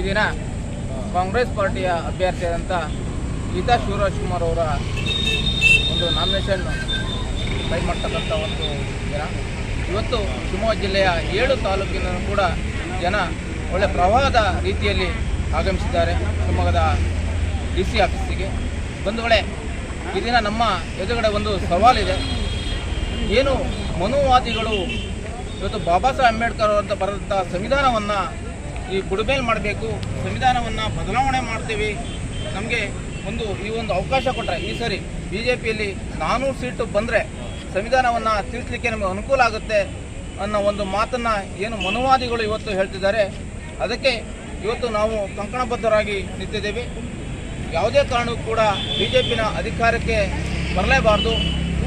ಈ ದಿನ ಕಾಂಗ್ರೆಸ್ ಪಾರ್ಟಿಯ ಅಭ್ಯರ್ಥಿಯಾದಂಥ ಗೀತಾ ಶಿವರಾಜ್ಕುಮಾರ್ ಅವರ ಒಂದು ನಾಮಿನೇಷನ್ ಫೈಲ್ ಮಾಡ್ತಕ್ಕಂಥ ಒಂದು ದಿನ. ಇವತ್ತು ಶಿವಮೊಗ್ಗ ಜಿಲ್ಲೆಯ ಏಳು ತಾಲೂಕಿನ ಕೂಡ ಜನ ಒಳ್ಳೆ ಪ್ರವಾಹದ ರೀತಿಯಲ್ಲಿ ಆಗಮಿಸಿದ್ದಾರೆ ಶಿವಮೊಗ್ಗದ ಡಿ ಸಿ ಆಫೀಸಿಗೆ. ಬಂಧುಗಳೇ ಈ ದಿನ ನಮ್ಮ ಎದುರುಗಡೆ ಒಂದು ಸವಾಲಿದೆ ಏನು ಮನುವಾದಿಗಳು ಇವತ್ತು ಬಾಬಾ ಸಾಹೇಬ್ ಅಂಬೇಡ್ಕರ್ ಅಂತ ಬರೆದಂಥ ಸಂವಿಧಾನವನ್ನು ಈ ಬುಡಮೇಲೆ ಮಾಡಬೇಕು, ಸಂವಿಧಾನವನ್ನು ಬದಲಾವಣೆ ಮಾಡ್ತೀವಿ. ನಮಗೆ ಒಂದು, ಈ ಒಂದು ಅವಕಾಶ ಕೊಟ್ಟರೆ ಈ ಸರಿ ಬಿ ಜೆ ಪಿಯಲ್ಲಿ ನಾನ್ನೂರು ಸೀಟು ಬಂದರೆ ಸಂವಿಧಾನವನ್ನು ತಿಳಿಸ್ಲಿಕ್ಕೆ ನಮಗೆ ಅನುಕೂಲ ಆಗುತ್ತೆ ಅನ್ನೋ ಒಂದು ಮಾತನ್ನು ಏನು ಮನುವಾದಿಗಳು ಇವತ್ತು ಹೇಳ್ತಿದ್ದಾರೆ. ಅದಕ್ಕೆ ಇವತ್ತು ನಾವು ಕಂಕಣಬದ್ಧರಾಗಿ ನಿಂತಿದ್ದೇವೆ. ಯಾವುದೇ ಕಾರಣಕ್ಕೂ ಕೂಡ ಬಿ ಜೆ ಪಿನ ಅಧಿಕಾರಕ್ಕೆ ಬರಲೇಬಾರ್ದು.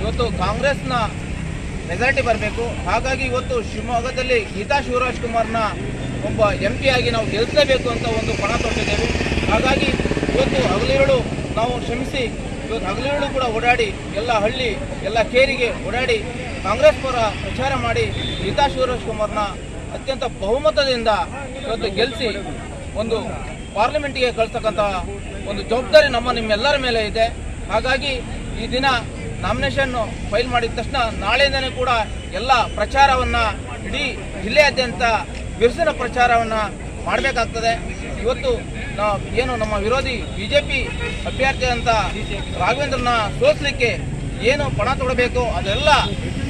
ಇವತ್ತು ಕಾಂಗ್ರೆಸ್ನ ಮೆಜಾರಿಟಿ ಬರಬೇಕು. ಹಾಗಾಗಿ ಇವತ್ತು ಶಿವಮೊಗ್ಗದಲ್ಲಿ ಗೀತಾ ಶಿವರಾಜ್ ಕುಮಾರ್ನ ಒಬ್ಬ ಎಂ ಆಗಿ ನಾವು ಗೆಲ್ಲಿಸಲೇಬೇಕು ಅಂತ ಒಂದು ಪಣ ತೊಟ್ಟಿದ್ದೇವೆ. ಹಾಗಾಗಿ ಇವತ್ತು ಹಗಲಿರುಳು ನಾವು ಶ್ರಮಿಸಿ, ಇವತ್ತು ಹಗಲಿರುಳು ಕೂಡ ಓಡಾಡಿ, ಎಲ್ಲ ಹಳ್ಳಿ, ಎಲ್ಲ ಕೇರಿಗೆ ಓಡಾಡಿ ಕಾಂಗ್ರೆಸ್ ಪರ ಪ್ರಚಾರ ಮಾಡಿ ಗೀತಾ ಶಿವರಾಜ್ ಕುಮಾರ್ನ ಅತ್ಯಂತ ಬಹುಮತದಿಂದ ಇವತ್ತು ಗೆಲ್ಲಿಸಿ ಒಂದು ಪಾರ್ಲಿಮೆಂಟ್ಗೆ ಕಳಿಸ್ತಕ್ಕಂಥ ಒಂದು ಜವಾಬ್ದಾರಿ ನಮ್ಮ ನಿಮ್ಮೆಲ್ಲರ ಮೇಲೆ ಇದೆ. ಹಾಗಾಗಿ ಈ ದಿನ ನಾಮಿನೇಷನ್ ಫೈಲ್ ಮಾಡಿದ ತಕ್ಷಣ ನಾಳೆಯಿಂದನೇ ಕೂಡ ಎಲ್ಲ ಪ್ರಚಾರವನ್ನು ಇಡೀ ಜಿಲ್ಲೆಯಾದ್ಯಂತ ಬಿರುಸಿನ ಪ್ರಚಾರವನ್ನು ಮಾಡಬೇಕಾಗ್ತದೆ. ಇವತ್ತು ಏನು ನಮ್ಮ ವಿರೋಧಿ ಬಿ ಜೆ ಪಿ ಅಭ್ಯರ್ಥಿ ಅಂತ ರಾಘವೇಂದ್ರನ ಸೋಲಿಸಲಿಕ್ಕೆ ಏನು ಪಣ ತೊಡಬೇಕು ಅದೆಲ್ಲ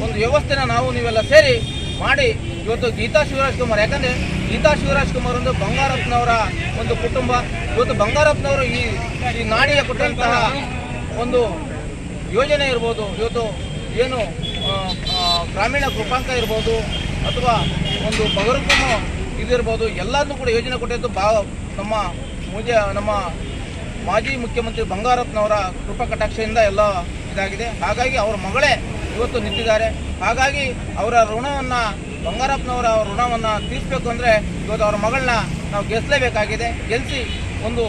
ಒಂದು ವ್ಯವಸ್ಥೆನ ನಾವು ನೀವೆಲ್ಲ ಸೇರಿ ಮಾಡಿ ಇವತ್ತು ಗೀತಾ ಶಿವರಾಜ್ ಕುಮಾರ್. ಯಾಕಂದ್ರೆ ಗೀತಾ ಶಿವರಾಜ್ ಕುಮಾರ್ ಒಂದು ಬಂಗಾರಪ್ಪನವರ ಒಂದು ಕುಟುಂಬ. ಇವತ್ತು ಬಂಗಾರಪ್ಪನವರು ಈ ಈ ನಾಡಿಗೆ ಕೊಟ್ಟಂತಹ ಒಂದು ಯೋಜನೆ ಇರ್ಬೋದು. ಇವತ್ತು ಏನು ಗ್ರಾಮೀಣ ಕೃಪಾಂಕ ಇರ್ಬೋದು ಅಥವಾ ಒಂದು ಬಗರುಕುಮ ಇದಿರ್ಬೋದು ಎಲ್ಲದನ್ನೂ ಕೂಡ ಯೋಜನೆ ಕೊಟ್ಟಿದ್ದು ಬಾ, ನಮ್ಮ ಮುಜ ನಮ್ಮ ಮಾಜಿ ಮುಖ್ಯಮಂತ್ರಿ ಬಂಗಾರತ್ನವರ ಕೃಪಾ ಕಟಾಕ್ಷದಿಂದ ಎಲ್ಲ ಇದಾಗಿದೆ. ಹಾಗಾಗಿ ಅವರ ಮಗಳೇ ಇವತ್ತು ನಿಂತಿದ್ದಾರೆ. ಹಾಗಾಗಿ ಅವರ ಋಣವನ್ನು, ಬಂಗಾರಪ್ಪನವರ ಋಣವನ್ನು ತೀರಿಸಬೇಕು ಅಂದರೆ ಇವತ್ತು ಅವರ ಮಗಳನ್ನ ನಾವು ಗೆಲ್ಲಿಸಲೇಬೇಕಾಗಿದೆ ಗೆಲ್ಲಿಸಿ ಒಂದು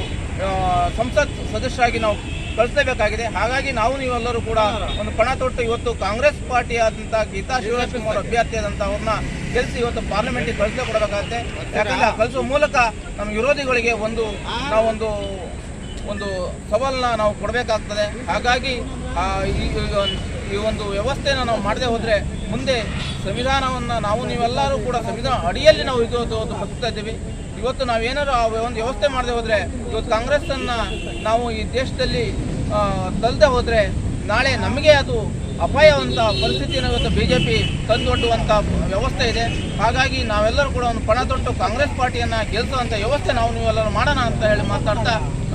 ಸಂಸತ್ ಸದಸ್ಯರಾಗಿ ನಾವು ಕಳಿಸಲೇಬೇಕಾಗಿದೆ. ಹಾಗಾಗಿ ನಾವು ನೀವೆಲ್ಲರೂ ಕೂಡ ಒಂದು ಪಣ ತೊಟ್ಟು ಇವತ್ತು ಕಾಂಗ್ರೆಸ್ ಪಾರ್ಟಿ ಆದಂತಹ ಗೀತಾ ಶಿವರಾಜ್ ಕುಮಾರ್ ಆದಂತಹ ಅವ್ರನ್ನ ಗೆಲ್ಸಿ ಇವತ್ತು ಪಾರ್ಲಿಮೆಂಟಿಗೆ ಕಳಿಸಲೇ ಕೊಡಬೇಕಾಗುತ್ತೆ. ಯಾಕಂದ್ರೆ ಕಳಿಸುವ ಮೂಲಕ ನಮ್ಮ ವಿರೋಧಿಗಳಿಗೆ ಒಂದು ನಾವೊಂದು ಒಂದು ಸವಾಲನ್ನ ನಾವು ಕೊಡಬೇಕಾಗ್ತದೆ. ಹಾಗಾಗಿ ಈ ಒಂದು ವ್ಯವಸ್ಥೆಯನ್ನು ನಾವು ಮಾಡದೆ ಹೋದರೆ ಮುಂದೆ ಸಂವಿಧಾನವನ್ನು ನಾವು ನೀವೆಲ್ಲರೂ ಕೂಡ ಸಂವಿಧಾನ ಅಡಿಯಲ್ಲಿ ನಾವು ಇದು ಒಂದು ಬದುಕ್ತಾ ಇದ್ದೀವಿ. ಇವತ್ತು ನಾವೇನಾದ್ರು ಆ ಒಂದು ವ್ಯವಸ್ಥೆ ಮಾಡದೆ ಹೋದರೆ, ಇವತ್ತು ಕಾಂಗ್ರೆಸ್ಸನ್ನು ನಾವು ಈ ದೇಶದಲ್ಲಿ ತಲ್ಲದೆ ಹೋದರೆ ನಾಳೆ ನಮಗೆ ಅದು ಅಪಾಯವಂತ ಪರಿಸ್ಥಿತಿಯನ್ನು ಇವತ್ತು ಬಿ ಜೆ ಪಿ ತಂದೊಡ್ಡುವಂಥ ವ್ಯವಸ್ಥೆ ಇದೆ. ಹಾಗಾಗಿ ನಾವೆಲ್ಲರೂ ಕೂಡ ಒಂದು ಪಣ ತೊಟ್ಟು ಕಾಂಗ್ರೆಸ್ ಪಾರ್ಟಿಯನ್ನು ಗೆಲ್ಲಿಸುವಂಥ ವ್ಯವಸ್ಥೆ ನಾವು ನೀವೆಲ್ಲರೂ ಮಾಡೋಣ ಅಂತ ಹೇಳಿ ಮಾತಾಡ್ತಾ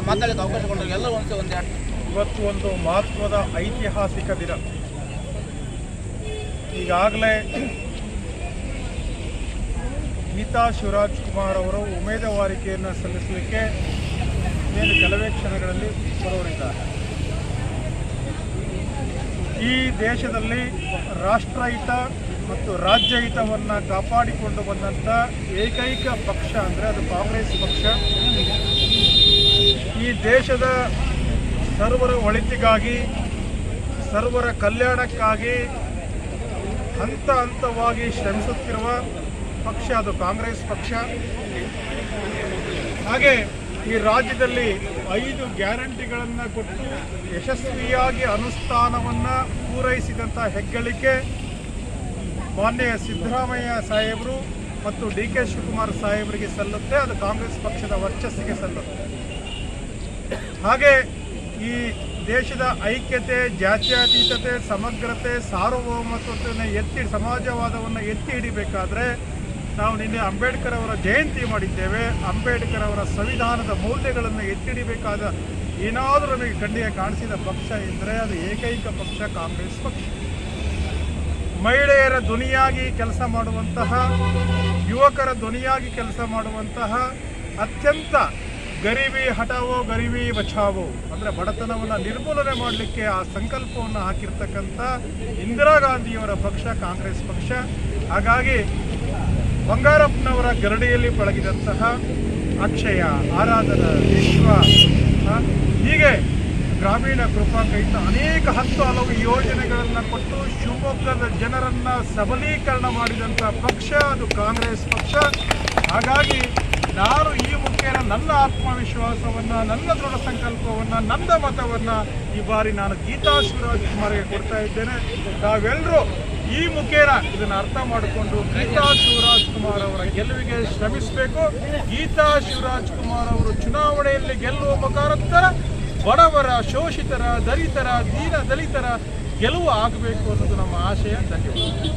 ಮಾತಾಡಿದ ಅವಕಾಶ ಕೊಟ್ಟರು ಎಲ್ಲರೂ ಒಂದು ಒಂದು ಇವತ್ತು ಒಂದು ಮಹತ್ವದ ಐತಿಹಾಸಿಕ ದಿನ. ಈಗಾಗಲೇ ಗೀತಾ ಶಿವರಾಜ್ ಕುಮಾರ್ ಅವರು ಉಮೇದುವಾರಿಕೆಯನ್ನು ಸಲ್ಲಿಸಲಿಕ್ಕೆ ಏನು ಕೆಲವೇ ಕ್ಷಣಗಳಲ್ಲಿ ಬರೋರಿದ್ದಾರೆ ಈ ದೇಶದಲ್ಲಿ ರಾಷ್ಟ್ರಹಿತ ಮತ್ತು ರಾಜ್ಯಹಿತವನ್ನು ಕಾಪಾಡಿಕೊಂಡು ಬಂದಂಥ ಏಕೈಕ ಪಕ್ಷ ಅಂದರೆ ಅದು ಕಾಂಗ್ರೆಸ್ ಪಕ್ಷ. ಈ ದೇಶದ ಸರ್ವರ ಒಳಿತಿಗಾಗಿ, ಸರ್ವರ ಕಲ್ಯಾಣಕ್ಕಾಗಿ ಹಂತ ಹಂತವಾಗಿ ಶ್ರಮಿಸುತ್ತಿರುವ ಪಕ್ಷ, ಅದು ಕಾಂಗ್ರೆಸ್ ಪಕ್ಷ. ಹಾಗೆ ಈ ರಾಜ್ಯದಲ್ಲಿ ಐದು ಗ್ಯಾರಂಟಿಗಳನ್ನು ಕೊಟ್ಟು ಯಶಸ್ವಿಯಾಗಿ ಅನುಷ್ಠಾನವನ್ನು ಪೂರೈಸಿದಂಥ ಹೆಗ್ಗಳಿಕೆ ಮಾನ್ಯ ಸಿದ್ದರಾಮಯ್ಯ ಸಾಹೇಬರು ಮತ್ತು ಡಿ ಕೆ ಶಿವಕುಮಾರ್ ಸಾಹೇಬರಿಗೆ ಸಲ್ಲುತ್ತೆ, ಅದು ಕಾಂಗ್ರೆಸ್ ಪಕ್ಷದ ವರ್ಚಸ್ಸಿಗೆ ಸಲ್ಲುತ್ತೆ. ಹಾಗೆ ಈ ದೇಶದ ಐಕ್ಯತೆ, ಜಾತ್ಯತೀತತೆ, ಸಮಗ್ರತೆ ಸಾರ್ವಭೌಮತ್ವವನ್ನು ಎತ್ತಿ, ಸಮಾಜವಾದವನ್ನು ಎತ್ತಿ ಹಿಡಿಬೇಕಾದ್ರೆ ನಾವು ನಿನ್ನೆ ಅಂಬೇಡ್ಕರ್ ಅವರ ಜಯಂತಿ ಮಾಡಿದ್ದೇವೆ. ಅಂಬೇಡ್ಕರ್ ಅವರ ಸಂವಿಧಾನದ ಮೌಲ್ಯಗಳನ್ನು ಎತ್ತಿಡಿಬೇಕಾದ ಏನಾದರೂ ನಮಗೆ ಕಣ್ಣಿಗೆ ಕಾಣಿಸಿದ ಪಕ್ಷ ಎಂದರೆ ಅದು ಏಕೈಕ ಪಕ್ಷ, ಕಾಂಗ್ರೆಸ್ ಪಕ್ಷ. ಮಹಿಳೆಯರ ಧ್ವನಿಯಾಗಿ ಕೆಲಸ ಮಾಡುವಂತಹ, ಯುವಕರ ಧ್ವನಿಯಾಗಿ ಕೆಲಸ ಮಾಡುವಂತಹ ಅತ್ಯಂತ ಗರೀಬಿ ಹಟಾವೋ ಗರೀಬಿ ಬಚಾವೋ ಅಂದರೆ ಬಡತನವನ್ನು ನಿರ್ಮೂಲನೆ ಮಾಡಲಿಕ್ಕೆ ಆ ಸಂಕಲ್ಪವನ್ನು ಹಾಕಿರ್ತಕ್ಕಂಥ ಇಂದಿರಾ ಗಾಂಧಿಯವರ ಪಕ್ಷ, ಕಾಂಗ್ರೆಸ್ ಪಕ್ಷ. ಹಾಗಾಗಿ ಬಂಗಾರಪ್ಪನವರ ಗರಡಿಯಲ್ಲಿ ಪಳಗಿದಂತಹ ಅಕ್ಷಯ, ಆರಾಧನ, ವಿಶ್ವ ಹೀಗೆ ಗ್ರಾಮೀಣ ಕೃಪಾಕೈತ ಅನೇಕ ಹತ್ತು ಹಲವು ಯೋಜನೆಗಳನ್ನು ಕೊಟ್ಟು ಶಿವಮೊಗ್ಗದ ಜನರನ್ನು ಸಬಲೀಕರಣ ಮಾಡಿದಂಥ ಪಕ್ಷ, ಅದು ಕಾಂಗ್ರೆಸ್ ಪಕ್ಷ. ಹಾಗಾಗಿ ನಾನು ಈ ಮುಖೇನ ನನ್ನ ಆತ್ಮವಿಶ್ವಾಸವನ್ನು, ನನ್ನ ದೃಢ ಸಂಕಲ್ಪವನ್ನು ನನ್ನ ಮತವನ್ನು ಈ ಬಾರಿ ನಾನು ಗೀತಾ ಶಿವರಾಜ್ ಕುಮಾರ್ಗೆ ಕೊಡ್ತಾ ಇದ್ದೇನೆ. ತಾವೆಲ್ಲರೂ ಈ ಮುಖೇನ ಇದನ್ನು ಅರ್ಥ ಮಾಡಿಕೊಂಡು ಗೀತಾ ಶಿವರಾಜ್ ಕುಮಾರ್ ಅವರ ಗೆಲುವಿಗೆ ಶ್ರಮಿಸಬೇಕು. ಗೀತಾ ಶಿವರಾಜ್ ಕುಮಾರ್ ಅವರು ಚುನಾವಣೆಯಲ್ಲಿ ಗೆಲ್ಲುವ ಮುಖಾಂತರ ಬಡವರ, ಶೋಷಿತರ, ದಲಿತರ, ದೀನ ದಲಿತರ ಗೆಲುವು ಆಗಬೇಕು ಅನ್ನೋದು ನಮ್ಮ ಆಶಯ. ಧನ್ಯವಾದ